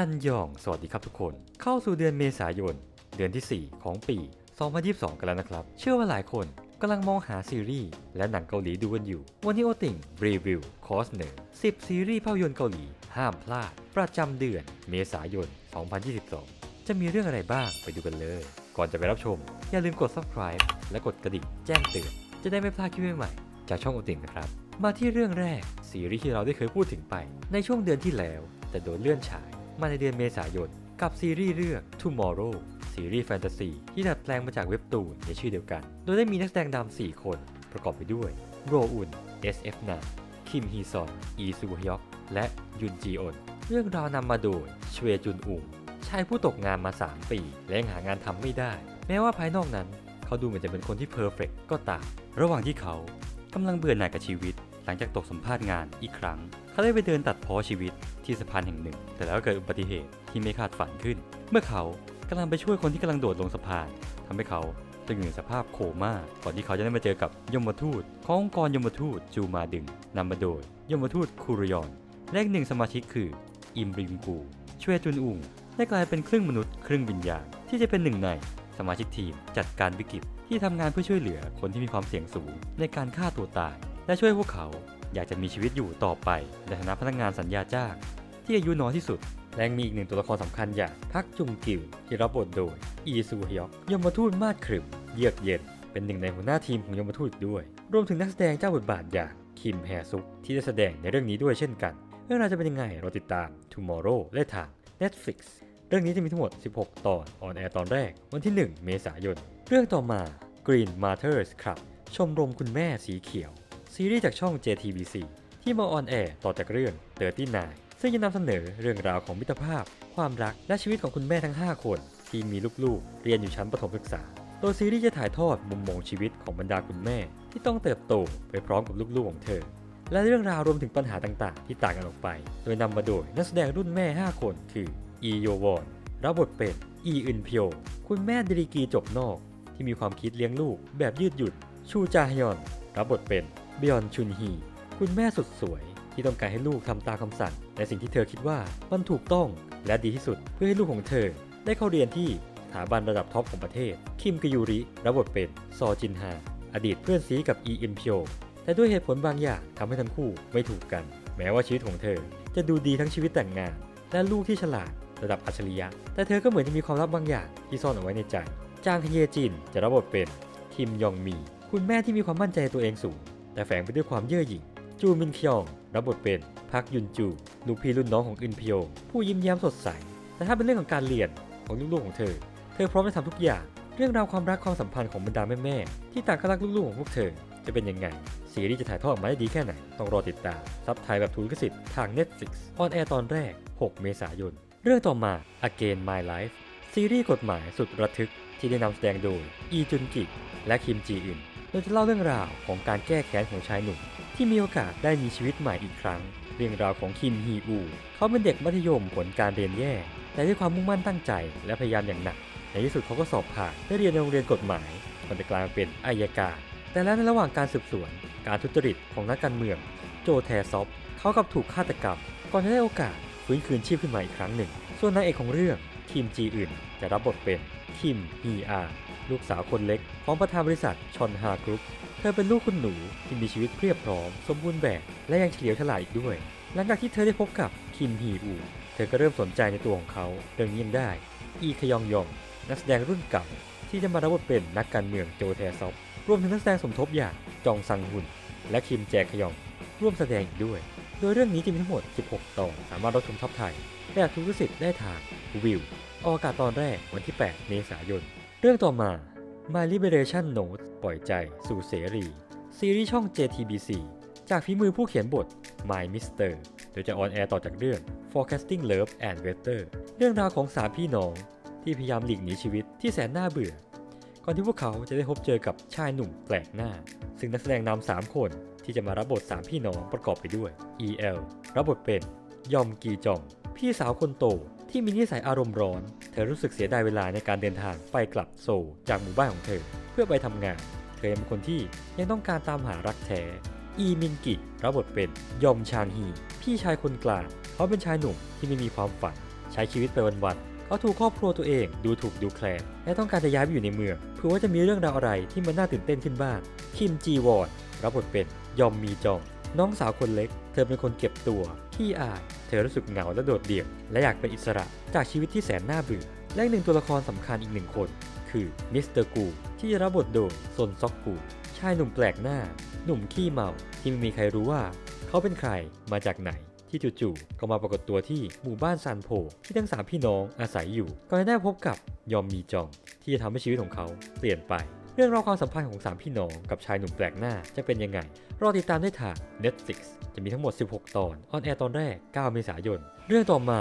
อันยอง สวัสดีครับทุกคน เข้าสู่เดือนเมษายน เดือนที่ 4 ของปี 2022 กันแล้วนะครับ เชื่อว่าหลายคนกำลังมองหาซีรีส์และหนังเกาหลีดูกันอยู่ วันนี้โอติ่งรีวิวคอร์สหนึ่ง10 ซีรีส์ภาพยนตร์เกาหลี ห้ามพลาด ประจำเดือนเมษายน 2022 จะมีเรื่องอะไรบ้างไปดูกันเลย ก่อนจะไปรับชม อย่าลืมกด subscribe และกดกระดิ่งแจ้งเตือน จะได้ไม่พลาดคลิปใหม่ๆจากช่องโอติ่งนะครับ มาที่เรื่องแรกซีรีส์ที่เราได้เคยพูดถึงไป ในช่วงเดือนที่แล้ว แต่โดนเลื่อนฉาย มาในเดือนเมษายน กับซีรีส์เรื่อง Tomorrow ซีรีส์แฟนตาซีที่ดัดแปลงมาจากเว็บตูนในชื่อเดียวกัน โดยได้มีนักแสดงนำ4 คน ประกอบไปด้วยโรอุน SF นาคิมฮีซอนอีซูฮยอก และยุนจีออนเรื่องราวนำมาโดยชเวจุนอุงชายผู้ตกงานมา 3 ปี และยังหางานทำไม่ได้ แม้ว่าภายนอกนั้น เขาดูเหมือนจะเป็นคนที่เพอร์เฟกก็ตาม ระหว่างที่เขากำลังเบื่อหน่ายกับชีวิต หลังจากตกสัมภาษณ์งานอีกครั้ง เขาได้ไปเดินตัดพ้อชีวิตที่สะพานแห่งหนึ่ง แต่แล้วเกิดอุบัติเหตุที่ไม่คาดฝันขึ้น เมื่อเขากำลังไปช่วยคนที่กำลังโดดลงสะพานทำให้เขาต้องอยู่ในสภาพโคม่าก่อนที่เขาจะได้มาเจอกับยมทูตขององค์กรยมทูตจูมาดึงนำมาโดยยมทูตคูรยอนและอีกหนึ่งสมาชิกคืออิมริมกูช่วยจุนอุงได้กลายเป็นครึ่งมนุษย์ครึ่งวิญญาณที่จะเป็นหนึ่งในสมาชิกทีมจัดการวิกฤตที่ทำงานเพื่อช่วยเหลือคนที่มีความเสี่ยงสูงในการฆ่าตัวตาย และช่วยพวกเขา อยากจะมีชีวิตอยู่ต่อไปในฐานะพนักงานสัญญาจ้างที่อายุน้อยที่สุด และยังมีอีกหนึ่งตัวละครสำคัญอย่างพักจุงกิวที่รับบทโดย อีซูฮยอกยมทูตมาดขรึมเยือกเย็น เป็นหนึ่งในหัวหน้าทีมของยมทูตด้วย รวมถึงนักแสดงเจ้าบทบาทอย่างคิมแฮซุกที่ได้แสดงในเรื่องนี้ด้วยเช่นกัน เรื่องราวจะเป็นยังไงเราติดตาม Tomorrow ได้ทาง Netflix เรื่องนี้จะมีทั้งหมด 16 ตอนออนแอร์ตอนแรก วันที่ 1 เมษายน เรื่องต่อมา Green Martyrs ครับ ชมรมคุณแม่สีเขียว ซีรีส์จากช่อง JTBC ที่มาออนแอร์ต่อจากเรื่อง39ซึ่งจะนำเสนอเรื่องราวของมิตรภาพ ความรักและชีวิตของคุณแม่ทั้ง 5 คน ที่มีลูกๆ เรียนอยู่ชั้นประถมศึกษา โดยซีรีส์จะถ่ายทอดมุมมองชีวิตของบรรดาคุณแม่ ที่ต้องเติบโตไปพร้อมกับลูกๆของเธอ และเรื่องราวรวมถึงปัญหาต่างๆ ที่ต่างกันออกไป โดยนำมาโดยนักแสดงรุ่นแม่ 5 คนคืออีโยวอนรับบทเป็นอีอึนเพียวคุณแม่ดีกีจบนอก ที่มีความคิดเลี้ยงลูกแบบยืดหยุ่นชูจาฮยอนรับบทเป็น บียนชุนฮี คุณแม่สุดสวย ที่ต้องการให้ลูกทำตามคำสั่งในสิ่งที่เธอคิดว่ามันถูกต้องและดีที่สุดเพื่อให้ลูกของเธอ ได้เข้าเรียนที่สถาบันระดับท็อปของประเทศ คิมกยูริรับบทเป็นซอจินฮาอดีตเพื่อนซีกับอีอินเพียวแต่ด้วยเหตุผลบางอย่างทำให้ทั้งคู่ไม่ถูกกัน แม้ว่าชีวิตของเธอ จะดูดีทั้งชีวิตแต่งงาน และลูกที่ฉลาดระดับอัจฉริยะ แต่เธอก็เหมือนจะมีความลับบางอย่างที่ซ่อนเอาไว้ในใจ จางฮเยจินจะรับบทเป็นคิมยองมี คุณแม่ที่มีความมั่นใจตัวเองสูง แต่แฝงไปด้วยความเย่อหยิ่ง จูมินคยอง รับบทเป็นพักยุนจู ลูกพี่รุ่นน้องของอินพียวผู้ยิ้มแย้มสดใส แต่ถ้าเป็นเรื่องของการเรียนของลูกๆของเธอ เธอพร้อมจะทำทุกอย่าง เรื่องราวความรักความสัมพันธ์ของบรรดาแม่ๆที่ต่างก็รักลูกๆของพวกเธอ จะเป็นยังไงซีรีส์จะถ่ายทอดออกมาได้ดีแค่ไหน ต้องรอติดตาม ซับไทยแบบทุนลิขสิทธิ์ทาง Netflix ออนแอร์ตอนแรก 6 เมษายน เรื่องต่อมา Again My Life ซีรีส์กฎหมายสุดระทึกที่ได้นำแสดงโดย อีจุนกิ และคิมจีอึน ยจะเล่าเรื่องราวของการแก้แค้นของชายหนุ่ม ที่มีโอกาสได้มีชีวิตใหม่อีกครั้ง เรื่องราวของคิมฮีอู เขาเป็นเด็กมัธยมผลการเรียนแย่ แต่ด้วยความมุ่งมั่นตั้งใจและพยายามอย่างหนัก ในที่สุดเขาก็สอบผ่านได้เรียนในโรงเรียนกฎหมายก่อนจะกลายมาเป็นอายการ แต่แล้วในระหว่างการสืบสวน การทุจริตของนักการเมือง โจแทซอฟเขากับถูกฆาตกรรม ก่อนจะได้โอกาสฟื้นคืนชีพขึ้นมาอีกครั้งหนึ่ง ส่วนนางเอกของเรื่องคิมจีอื่น จะรับบทเป็นคิมฮีอา ลูกสาวคนเล็กของประธานบริษัทชอนฮากรุ๊ปเธอเป็นลูกคุณหนูที่มีชีวิตเพียบพร้อม สมบูรณ์แบบ และยังเฉลียวฉลาดอีกด้วย หลังจากที่เธอได้พบกับคิมฮีอู เธอก็เริ่มสนใจในตัวของเขาเรื่องนี้ยังได้ อีคยองยอง นักแสดงรุ่นเก่าที่จะมารับบทเป็นนักการเมืองโจแทซอฟรวมถึงนักแสดงสมทบอย่างจองซังฮุนและคิมแจคยอง ร่วมแสดงอีกด้วย โดยเรื่องนี้จะมีทั้งหมด 16 ตอนสามารถรับชมท็อปไทยและทุกสิทธิ์ได้ทางวิวออกอากาศตอนแรกวันที่ 8 เมษายน รื่องต่อมา My Liberation Note ปล่อยใจสู่เสรี ซีรีส์ช่อง JTBC จากฝีมือผู้เขียนบท My Mister โดยจะออนแอร์ต่อจากเรื่อง Forecasting Love and Weather เรื่องราวของสามพี่น้อง ที่พยายามหลีกหนีชีวิตที่แสนน่าเบื่อ ก่อนที่พวกเขาจะได้พบเจอกับชายหนุ่มแปลกหน้า ซึ่งนักแสดงนำสามคนที่จะมารับบทสามพี่น้องประกอบไปด้วย EL รับบทเป็นยอมกีจอง พี่สาวคนโต ที่มีนิสัยอารมณ์ร้อน เธอรู้สึกเสียดายเวลาในการเดินทางไปกลับโซลจากหมู่บ้านของเธอ เพื่อไปทำงาน เธอยังเป็นคนที่ยังต้องการตามหารักแท้ อีมินกิรับบทเป็นยอมชางฮี พี่ชายคนกลางเขาเป็นชายหนุ่มที่ไม่มีความฝัน ใช้ชีวิตไปวันๆเขาถูกครอบครัวตัวเองดูถูกดูแคลนและต้องการจะย้ายไปอยู่ในเมืองเพื่อว่าจะมีเรื่องราวอะไรที่มันน่าตื่นเต้นขึ้นบ้างคิมจีวอนรับบทเป็นยอมมีจอง น้องสาวคนเล็ก เธอเป็นคนเก็บตัวขี้อาย เธอรู้สึกเหงาและโดดเดี่ยว และอยากเป็นอิสระจากชีวิตที่แสนน่าเบื่อ และหนึ่งตัวละครสำคัญอีกหนึ่งคน คือมิสเตอร์กูที่รับบทโดยซนซอกกูชายหนุ่มแปลกหน้า หนุ่มขี้เมาที่ไม่มีใครรู้ว่า เขาเป็นใครมาจากไหนที่จู่ๆก็มาปรากฏตัวที่หมู่บ้านซานโพที่ทั้งสามพี่น้องอาศัยอยู่ก่อนจะได้พบกับยอมมีจองที่จะทำให้ชีวิตของเขาเปลี่ยนไป เรื่องราวความสัมพันธ์ของสามพี่น้องกับชายหนุ่มแปลกหน้าจะเป็นยังไง รอติดตามได้ทาง Netflix จะมีทั้งหมด 16 ตอน ออนแอร์ตอนแรก 9 เมษายน เรื่องต่อมา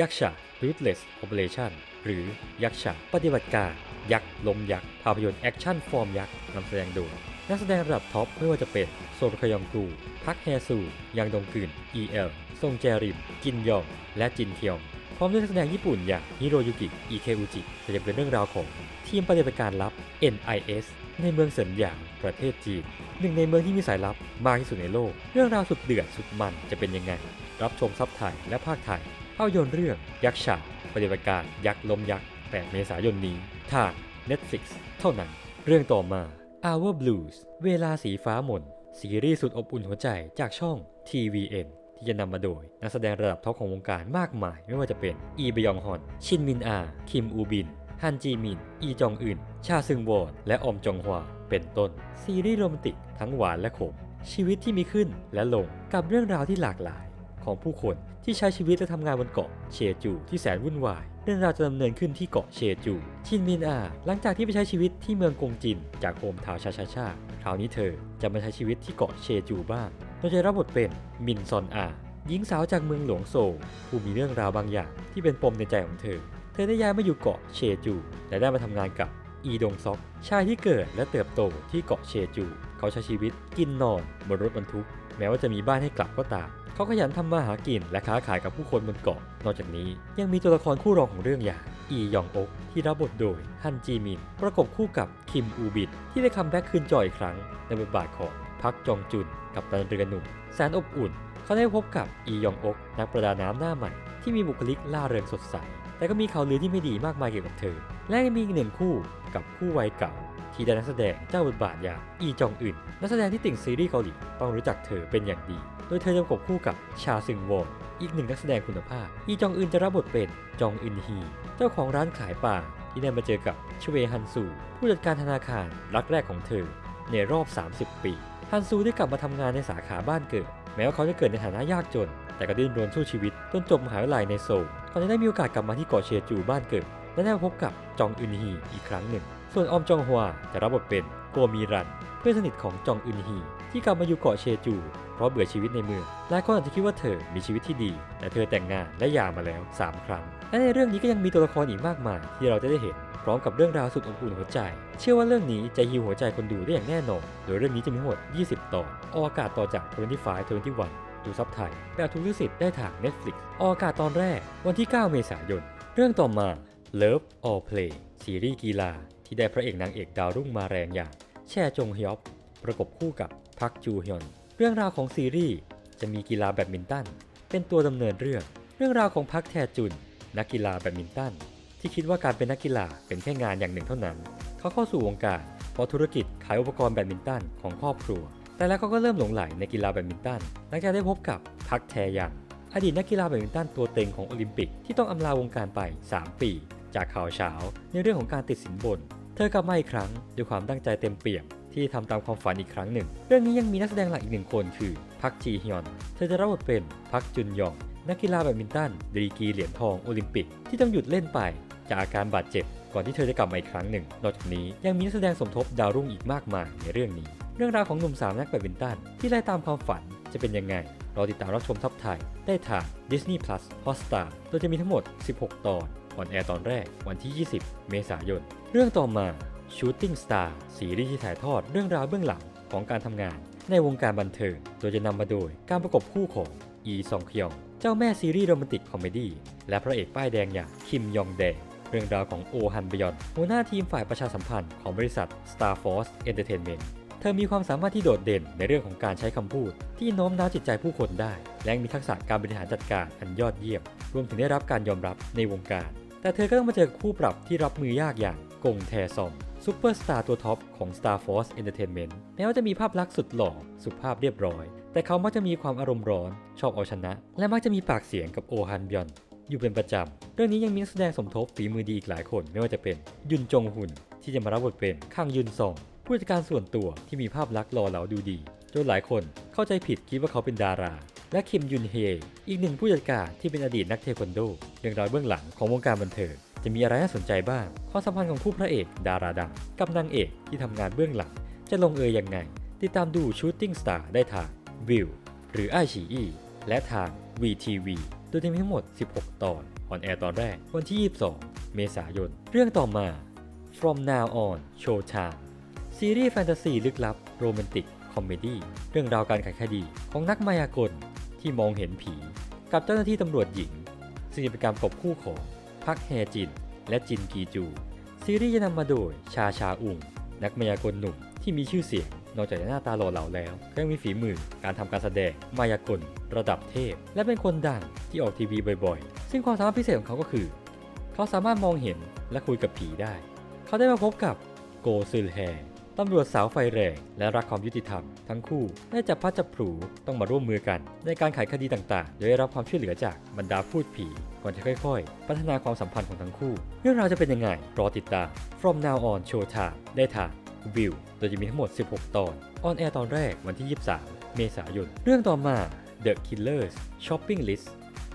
ยักษ์ฉะ Ruthless Operation หรือยักษ์ฉะปฏิบัติการ ยักษ์ล้มยักษ์ภาพยนตร์แอคชั่นฟอร์มยักษ์นำแสดงโดยนักแสดงระดับท็อปไม่ว่าจะเป็นโซนคยองกูพักแฮซู ยังดงกึน EL ซงแจริมจินยอง และจินเทียง พร้อมด้วยนักแสดงญี่ปุ่นอย่างฮิโรยุกิ อิเคอุจิจะยังเป็นเรื่องราวของทีมปฏิบัติการลับ NIS ในเมืองเซินหยางประเทศจีน หนึ่งในเมืองที่มีสายลับมากที่สุดในโลก เรื่องราวสุดเดือดสุดมันจะเป็นยังไง รับชมซับไทยและภาคไทยภาพยนตร์เรื่องยักษ์ฉาปฏิบัติการยักษ์ล้มยักษ์ 8 เมษายนนี้ทาง Netflix เท่านั้น เรื่องต่อมา Our Blues เวลาสีฟ้าหม่นซีรีส์สุดอบอุ่นหัวใจจากช่อง TVN ที่จะนำมาโดย นักแสดงระดับท็อปของวงการมากมาย ไม่ว่าจะเป็นอีบยองฮอน ชินมินอา คิมอูบิน ฮันจีมิน อีจองอึน ชาซึงวอน และอมจองฮวา เป็นต้น ซีรีส์โรแมนติกทั้งหวานและขม ชีวิตที่มีขึ้นและลงกับเรื่องราวที่หลากหลาย ของผู้คนที่ใช้ชีวิตและทำงานบนเกาะเชจูที่แสนวุ่นวาย เรื่องราวจะดำเนินขึ้นที่เกาะเชจู ชินมินอา หลังจากที่ไปใช้ชีวิตที่เมืองกงจิน จากโฮมทาวน์ชาชาชาคราวนี้เธอจะมาใช้ชีวิตที่เกาะเชจูบ้าง โดยจะรับบทเป็นมินซอนอาหญิงสาวจากเมืองหลวงโซลผู้มีเรื่องราวบางอย่างที่เป็นปมในใจของเธอ เธอได้ย้ายมาอยู่เกาะเชจู และได้มาทำงานกับอีดงซอก ชายที่เกิดและเติบโตที่เกาะเชจู เขาใช้ชีวิตกินนอนบนรถบรรทุก แม้ว่าจะมีบ้านให้กลับก็ตาม เขาขยันทำมาหากินและค้าขายกับผู้คนบนเกาะ นอกจากนี้ยังมีตัวละครคู่รองของเรื่องอย่างอียองอกที่รับบทโดยฮันจีมิน ประกบคู่กับคิมอูบินที่ได้คัมแบ็กคืนจออีกครั้งในบทบาทของ พักจองจุนกับตันเรือหนุ่มแสนอบอุ่น เขาได้พบกับอียองอกนักประดาน้ำหน้าใหม่ที่มีบุคลิกล่าเริงสดใส แต่ก็มีข่าวลือที่ไม่ดีมากมายเกี่ยวกับเธอ และยังมีอีกหนึ่งคู่กับคู่วัยเก่า ที่ได้นักแสดงเจ้าบทบาทอย่างอีจองอึนนักแสดงที่ติ่งซีรีส์เกาหลีต้องรู้จักเธอเป็นอย่างดี โดยเธอจะประกบคู่กับชาซึงวอนอีกหนึ่งนักแสดงคุณภาพ อีจองอึนจะรับบทเป็นจองอึนฮี เจ้าของร้านขายปลาที่ได้มาเจอกับชเวฮันซูผู้จัดการธนาคารรักแรกของเธอในรอบ 30 ปี ฮันซูได้กลับมาทำงานในสาขาบ้านเกิด แม้ว่าเขาจะเกิดในฐานะยากจน แต่ก็ดิ้นรนสู้ชีวิตจนจบมหาวิทยาลัยในโซลก่อนจะได้มีโอกาสกลับมาที่เกาะเชจูบ้านเกิด และได้พบกับจองอึนฮีอีกครั้งหนึ่ง ส่วนออมจองฮวาจะรับบทเป็นโกมีรัน เพื่อนสนิทของจองอึนฮีที่กลับมาอยู่เกาะเชจู เพราะเบื่อชีวิตในเมืองหลายคนอาจจะคิดว่าเธอมีชีวิตที่ดี แต่เธอแต่งงานและหย่ามาแล้ว 3 ครั้งและในเรื่องนี้ก็ยังมีตัวละครอีกมากมายที่เราจะได้เห็น ร้อมกับเรื่องราวสุดอบอุ่นหัวใจ เชื่อว่าเรื่องนี้จะฮิวหัวใจคนดูได้อย่างแน่นอน โดยเรื่องนี้จะมีทั้งหมด 20 ตอนออกอากาศต่อจาก 25 21 ดูซับไทยแบบทุกลิขสิทธิ์ได้ทาง Netflix ออกอากาศตอนแรกวันที่ 9 เมษายน เรื่องต่อมา Love or Play ซีรีส์กีฬา ที่ได้พระเอกนางเอกดาวรุ่งมาแรงอย่าง แช่จงฮยอบประกบคู่กับพักจูฮยอน เรื่องราวของซีรีส์จะมีกีฬาแบดมินตันเป็นตัวดำเนินเรื่อง เรื่องราวของพักแทจุน นักกีฬาแบดมินตัน ที่คิดว่าการเป็นนักกีฬาเป็นแค่งานอย่างหนึ่งเท่านั้น เขาเข้าสู่วงการเพราะธุรกิจขายอุปกรณ์แบดมินตันของครอบครัว แต่แล้วเขาก็เริ่มหลงใหลในกีฬาแบดมินตันหลังจากได้พบกับพักแทยังอดีตนักกีฬาแบดมินตันตัวเต็งของโอลิมปิกที่ต้องอำลาวงการไป 3 ปี จากข่าวเช้าในเรื่องของการติดสินบน เธอกลับมาอีกครั้งด้วยความตั้งใจเต็มเปี่ยมที่ทำตามความฝันอีกครั้งหนึ่ง เรื่องนี้ยังมีนักแสดงหลักอีกหนึ่งคนคือพักจีฮยอน เธอจะรับบทเป็นพักจุนยอง นักกีฬาแบดมินตันดีกีเหรียญทองโอลิมปิกที่ต้องหยุดเล่นไป จากอาการบาดเจ็บ ก่อนที่เธอจะกลับมาอีกครั้งหนึ่ง นอกจากนี้ยังมีนักแสดงสมทบดาวรุ่งอีกมากมายในเรื่องนี้ เรื่องราวของหนุ่มสาวนักแบดมินตันที่ไล่ตามความฝันจะเป็นยังไงรอติดตามรับชมทับไทย ได้ทาง Disney Plus Hotstar โดยจะมีทั้งหมด 16 ตอนออนแอร์ตอนแรกวันที่ 20 เมษายน เรื่องต่อมา Shooting Star ซีรีส์ที่ถ่ายทอดเรื่องราวเบื้องหลังของการทำงาน ในวงการบันเทิง โดยจะนำมาโดยการประกบคู่ของอีซองคยอง เจ้าแม่ซีรีส์โรแมนติกคอมเมดี้และพระเอกป้ายแดงอย่างคิมยองแด เรื่องราวของโอฮันบยอนหัวหน้าทีมฝ่ายประชาสัมพันธ์ของบริษัท Star Force Entertainment เธอมีความสามารถที่โดดเด่นในเรื่องของการใช้คำพูด ที่โน้มน้าวจิตใจผู้คนได้ และมีทักษะการบริหารจัดการอันยอดเยี่ยม รวมถึงได้รับการยอมรับในวงการ แต่เธอก็ต้องมาเจอกับคู่ปรับที่รับมือยากอย่างกงแทซอมซูเปอร์สตาร์ตัวท็อปของ Star Force Entertainment แม้ว่าจะมีภาพลักษณ์สุดหล่อสุภาพเรียบร้อย แต่เขามักจะมีความอารมณ์ร้อน ชอบเอาชนะ และมักจะมีปากเสียงกับโอฮันบยอน อยู่เป็นประจำ เรื่องนี้ยังมีนักแสดงสมทบฝีมือดีอีกหลายคนไม่ว่าจะเป็นยุนจงหุนที่จะมารับบทเป็นคังยุนซองผู้จัดการส่วนตัวที่มีภาพลักษณ์หล่อเหลาดูดีจนหลายคนเข้าใจผิดคิดว่าเขาเป็นดารา และคิมยุนเฮอีกหนึ่งผู้จัดการที่เป็นอดีตนักเทควันโดเรื่องราวเบื้องหลังของวงการบันเทิงจะมีอะไรน่าสนใจบ้างความสัมพันธ์ของคู่พระเอกดาราดังกับนางเอกที่ทำงานเบื้องหลัง จะลงเอยยังไง ติดตามดู Shooting Star ได้ทางวิวหรือไอชีอีและทาง VTV โดยจะมีทั้งหมด 16 ตอนออนแอร์ตอนแรกวันที่ 22 เมษายน เรื่องต่อมา From Now On Showtime ซีรีส์แฟนตาซีลึกลับโรแมนติกคอมเมดี้เรื่องราวการไขคดีของนักมายากลที่มองเห็นผี กับเจ้าหน้าที่ตำรวจหญิง ซึ่งจะเป็นการกบคู่ของพักแฮจิน และจินกีจู ซีรีส์จะนำมาโดยชาชาอุงนักมายากลหนุ่มที่มีชื่อเสียง นอกจากจะหน้าตาหล่อเหลาแล้วก็ยังมีฝีมือการทำการแสดงมายากลระดับเทพ และเป็นคนดังที่ออกทีวีบ่อยๆ ซึ่งความสามารถพิเศษของเขาก็คือ เขาสามารถมองเห็นและคุยกับผีได้ เขาได้มาพบกับโกซึลแฮตำรวจสาวไฟแรงและรักความยุติธรรม ทั้งคู่ได้จับพัดจับผูต้องมาร่วมมือกัน ในการไขคดีต่างๆ โดยได้รับความช่วยเหลือจากบรรดาพูดผีก่อนจะค่อยๆ พัฒนาความสัมพันธ์ของทั้งคู่ เรื่องราวจะเป็นยังไงรอติดตาม From Now On Showtime ได้ทาง วิวโดยจะมีทั้งหมด 16 ตอน ออนแอร์ตอนแรกวันที่ 23 เมษายน เรื่องต่อมา The Killers Shopping List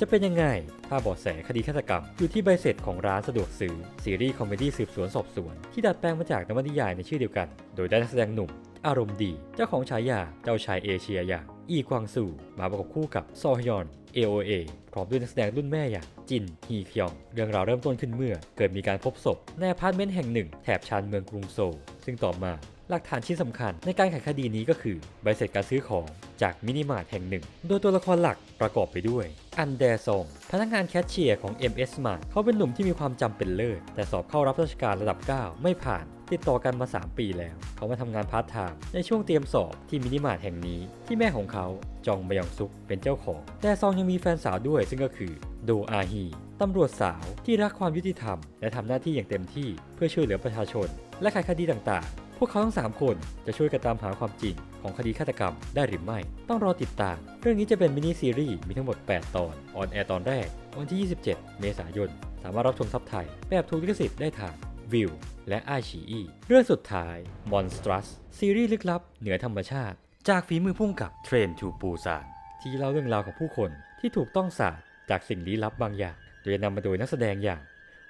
จะเป็นยังไง ถ้าบาะแสคดีฆาตกรรม อยู่ที่ใบเสร็จของร้านสะดวกซื้อ ซีรีส์คอมเมดี้สืบสวนสอบสวน ที่ดัดแปลงมาจากนวนิยายในชื่อเดียวกัน โดยได้นักแสดงหนุ่ม อารมณ์ดี เจ้าของฉายาเจ้าชายเอเชียอย่างอีกวางซูมาประกบคู่กับซอฮยอน AOA พร้อมด้วยนักแสดงรุ่นแม่อย่างจินฮีคยอง เรื่องราวเริ่มต้นขึ้นเมื่อ เกิดมีการพบศพในอพาร์ตเมนต์แห่งหนึ่ง แถบชานเมืองกรุงโซลซึ่งต่อมา หลักฐานชิ้นสำคัญในการไขคดีนี้ก็คือใบเสร็จการซื้อของจากมินิมาร์ทแห่งหนึ่ง โดยตัวละครหลักประกอบไปด้วย อันแดซอง พนักงานแคชเชียร์ของ MS Mart เขาเป็นหนุ่มที่มีความจำเป็นเลิศ แต่สอบเข้ารับราชการระดับ 9 ไม่ผ่าน ติดต่อกันมา 3 ปีแล้ว เขามาทำงานพาร์ทไทม์ในช่วงเตรียมสอบที่มินิมาร์ทแห่งนี้ ที่แม่ของเขาจองบยองซุกเป็นเจ้าของ แต่ซองยังมีแฟนสาวด้วยซึ่งก็คือโดอาฮีตำรวจสาวที่รักความยุติธรรม และทำหน้าที่อย่างเต็มที่เพื่อช่วยเหลือประชาชน และไขคดีต่างๆ พวกเขาทั้ง 3 คนจะช่วยกันตามหาความจริงของคดีฆาตกรรมได้หรือไม่ ต้องรอติดตาม เรื่องนี้จะเป็นมินิซีรีส์มีทั้งหมด 8 ตอน ออนแอร์ตอนแรก วันที่ 27 เมษายน สามารถรับชมซับไทย แบบถูกลิขสิทธิ์ได้ทางวิวและไอชีอีเรื่องสุดท้าย Monstrous ซีรีส์ลึกลับ เหนือธรรมชาติ จากฝีมือพุ่งกับเทรนทูปูซานที่เล่าเรื่องราวของผู้คนที่ถูกต้องสาปจากสิ่งลี้ลับบางอย่าง โดยนำมาโดยนักแสดงอย่าง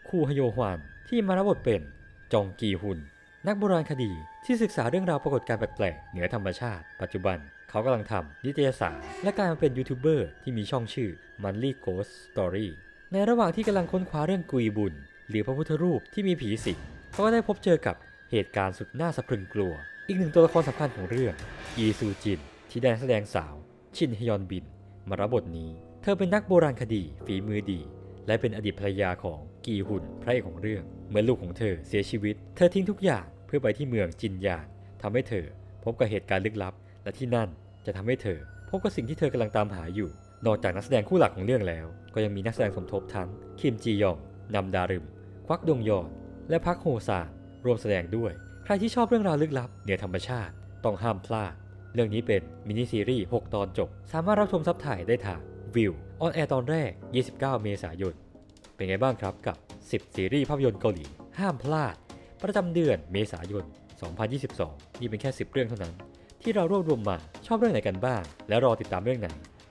คูฮโยฮวานที่มารับบทเป็นจองกีฮุน นักโบราณคดีที่ศึกษาเรื่องราวปรากฏการณ์แปลกๆเหนือธรรมชาติ ปัจจุบันเขากำลังทำนิตยสาร และกลายมาเป็นยูทูบเบอร์ที่มีช่องชื่อ Monthly Ghost Story ในระหว่างที่กำลังค้นคว้าเรื่องกุยบุญ หรือพระพุทธรูปที่มีผีสิงเขาก็ได้พบเจอกับเหตุการณ์สุดน่าสะพรึงกลัว อีกหนึ่งตัวละครสำคัญของเรื่อง อีซูจิน ที่ได้แสดงสาว ชินฮยอนบิน มารับบทนี้ เธอเป็นนักโบราณคดีฝีมือดี และเป็นอดีตภรรยาของกีฮุนพระเอกของเรื่อง เมื่อลูกของเธอเสียชีวิต เธอทิ้งทุกอย่าง เพื่อไปที่เมืองจินยานทำให้เธอ พบกับเหตุการณ์ลึกลับ และที่นั่นจะทำให้เธอ พบกับสิ่งที่เธอกำลังตามหาอยู่ นอกจากนักแสดงคู่หลักของเรื่องแล้ว ก็ยังมีนักแสดงสมทบทั้งคิมจียองนำดารึมควักดงยอนและพักโฮซานร่วมแสดงด้วย ใครที่ชอบเรื่องราวลึกลับเหนือธรรมชาติ ต้องห้ามพลาด เรื่องนี้เป็นมินิซีรีส์ 6 ตอนจบ สามารถรับชมซับถ่ายได้ทางวิวออนแอร์ตอนแรก 29 เมษายน เป็นไงบ้างครับกับ 10 ซีรีส์ภาพยนตร์เกาหลี ห้ามพลาด ประจำเดือนเมษายน 2022 นี่เป็นแค่ 10 เรื่องเท่านั้น ที่เรารวบรวมมาชอบเรื่องไหนกันบ้าง และรอติดตามเรื่องไหน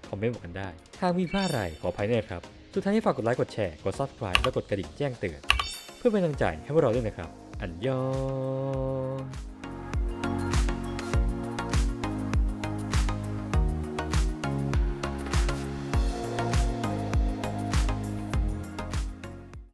คอมเมนต์บอกกันได้ หากมีพลาดอะไรขออภัยนะครับ สุดท้ายนี้ฝากกดไลค์กดแชร์กด subscribe และกดกระดิ่งแจ้งเตือน เพื่อเป็นกำลังใจให้พวกเราด้วยนะครับ อันยอง